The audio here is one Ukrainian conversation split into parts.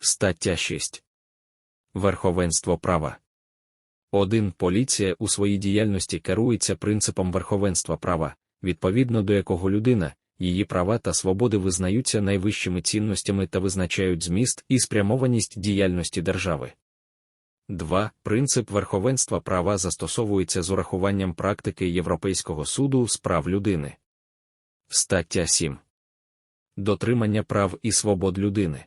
Стаття 6. Верховенство права. 1. Поліція у своїй діяльності керується принципом верховенства права, відповідно до якого людина, її права та свободи визнаються найвищими цінностями та визначають зміст і спрямованість діяльності держави. 2. Принцип верховенства права застосовується з урахуванням практики Європейського суду з прав людини. Стаття 7. Дотримання прав і свобод людини.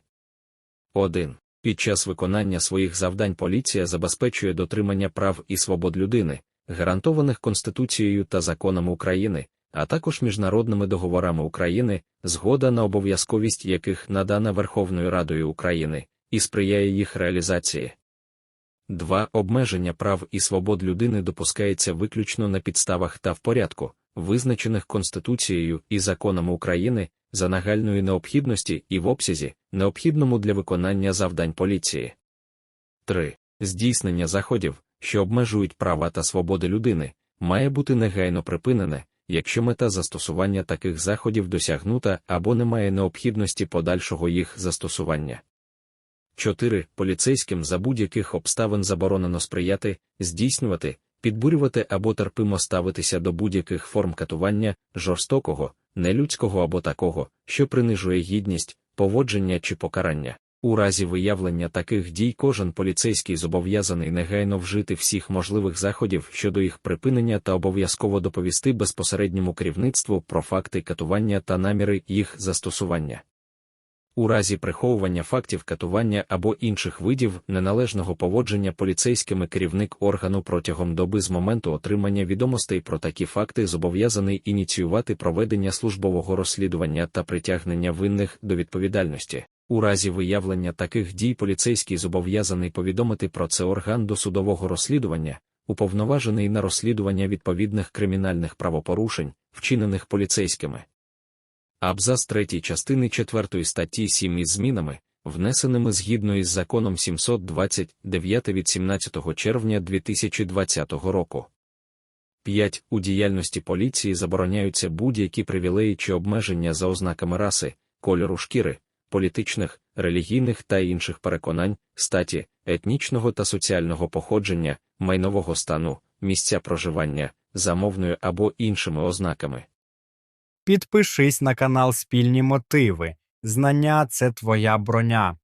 1. Під час виконання своїх завдань поліція забезпечує дотримання прав і свобод людини, гарантованих Конституцією та законами України, а також міжнародними договорами України, згода на обов'язковість яких надана Верховною Радою України, і сприяє їх реалізації. 2. Обмеження прав і свобод людини допускається виключно на підставах та в порядку, визначених Конституцією і законами України, за нагальної необхідності і в обсязі, необхідному для виконання завдань поліції. 3. Здійснення заходів, що обмежують права та свободи людини, має бути негайно припинене, якщо мета застосування таких заходів досягнута або немає необхідності подальшого їх застосування. 4. Поліцейським за будь-яких обставин заборонено сприяти, здійснювати, підбурювати або терпимо ставитися до будь-яких форм катування, жорстокого, нелюдського або такого, що принижує гідність, поводження чи покарання. У разі виявлення таких дій кожен поліцейський зобов'язаний негайно вжити всіх можливих заходів щодо їх припинення та обов'язково доповісти безпосередньому керівництву про факти катування та наміри їх застосування. У разі приховування фактів катування або інших видів неналежного поводження поліцейськими керівник органу протягом доби з моменту отримання відомостей про такі факти зобов'язаний ініціювати проведення службового розслідування та притягнення винних до відповідальності. У разі виявлення таких дій поліцейський зобов'язаний повідомити про це орган досудового розслідування, уповноважений на розслідування відповідних кримінальних правопорушень, вчинених поліцейськими. Абзац 3 частини 4 статті 7 із змінами, внесеними згідно із законом 729 від 17 червня 2020 року. 5. У діяльності поліції забороняються будь-які привілеї чи обмеження за ознаками раси, кольору шкіри, політичних, релігійних та інших переконань, статі, етнічного та соціального походження, майнового стану, місця проживання, замовною або іншими ознаками. Підпишись на канал Спільні Мотиви. Знання це твоя броня.